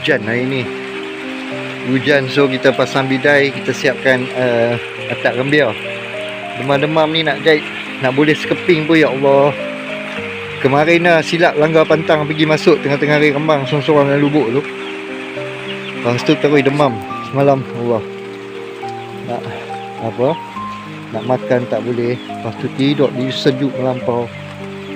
hujan hari ni. Hujan so kita pasang bidai kita siapkan uh, atak gembir demam-demam ni nak jahit nak boleh sekeping pun ya Allah. Kemarin lah silap langgar pantang pergi masuk tengah-tengah hari kembang sorang-sorang dalam lubuk tu. Lepas tu terus demam semalam Allah. Nak apa? Nak makan tak boleh lepas tu tidur di sejuk melampau.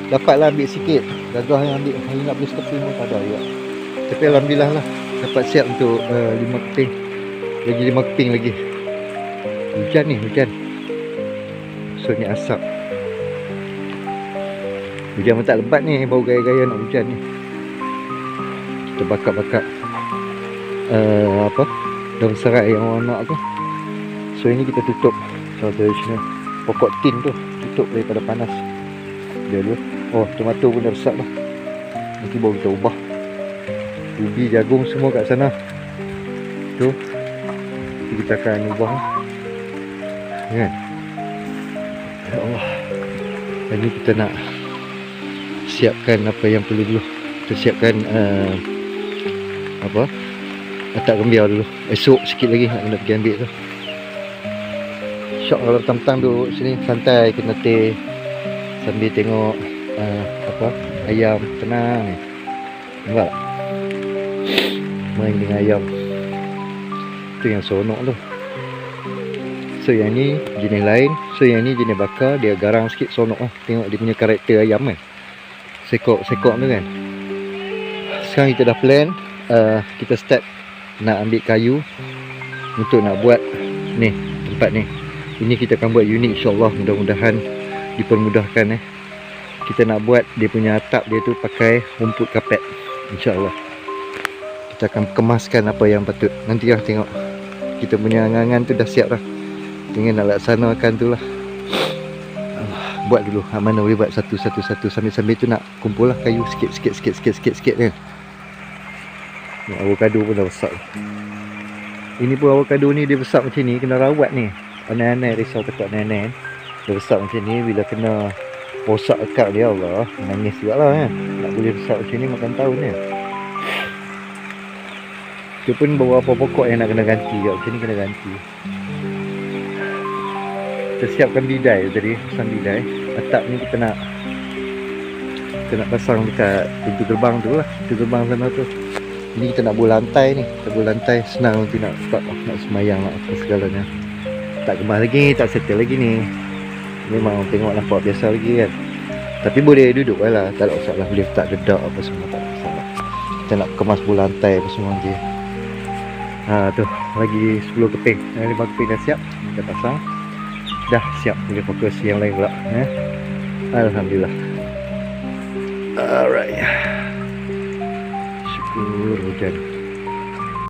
Dapatlah ambil sikit gagah yang ambil hari nak beli sekeping pun tak ada ya. Tapi Alhamdulillah lah dapat siap untuk uh, lima keping. Lagi lima keping lagi. Hujan ni hujan. Ni asap. Hujan pun tak lebat ni bau gaya-gaya nak hujan ni. Kita bakar-bakar. Uh, apa? Daun serai yang orang nak tu. So ini kita tutup. Traditional pokok tin tu tutup daripada panas. Dia dulu. Oh tomato pun dah besar dah nanti baru kita ubah ubi jagung semua kat sana. Tu. Nanti kita akan ubah kan? Ya Allah. Dan ni kita nak siapkan apa yang perlu dulu. Kita siapkan uh, apa? Atak gembir dulu. Esok sikit lagi nak kena pergi ambil tu. Syok kalau petang-petang duduk sini santai kena teh sambil tengok uh, apa? Ayam tenang nampak tak? Main dengan ayam. Tu yang seronok tu. So yang ni jenis lain. So yang ni jenis bakar dia garang sikit seronok lah. Tengok dia punya karakter ayam kan. Sekok-sekok tu kan. Sekarang kita dah plan uh, kita start nak ambil kayu untuk nak buat ni tempat ni. Ini kita akan buat unit insyaAllah mudah-mudahan dipermudahkan eh. Kita nak buat dia punya atap dia tu pakai rumput kapet insyaAllah kita akan kemaskan apa yang patut. Nanti lah tengok. Kita punya angan-angan tu dah siap dah. Tinggal nak laksanakan tu lah. Ah, buat dulu. Ha, mana boleh buat satu-satu-satu sambil-sambil tu nak kumpul lah kayu sikit-sikit-sikit-sikit-sikit kan ni. Avocado pun dah besar. Ini pun avocado ni dia besar macam ni. Kena rawat ni. Aneh-aneh risau ketak aneh-aneh dia besar macam ni bila kena rosak akak dia Allah. Nangis juga lah kan nak boleh besar macam ni makan tahun ni dia pun beberapa pokok yang nak kena ganti. Kat macam ni kena ganti. Kita siapkan bidai tadi pasang bidai. Atap ni kita nak kita nak pasang dekat pintu gerbang tu lah. Pintu gerbang sana tu. Ni kita nak buat lantai ni. Kita buat lantai senang nanti nak start nak semayang nak apa segalanya. Tak kemas lagi tak settle lagi ni. Memang tengok nampak biasa lagi kan. Tapi boleh duduk lah. Tak ada masalah boleh letak dedak apa semua tak ada masalah. Kita nak kemas buat lantai apa semua nanti ha tu. Lagi 10 keping. Yang 5 keping dah siap. Kita pasang. Dah siap. Boleh fokus yang lain pula eh? Alhamdulillah. Alright. Syukur hujan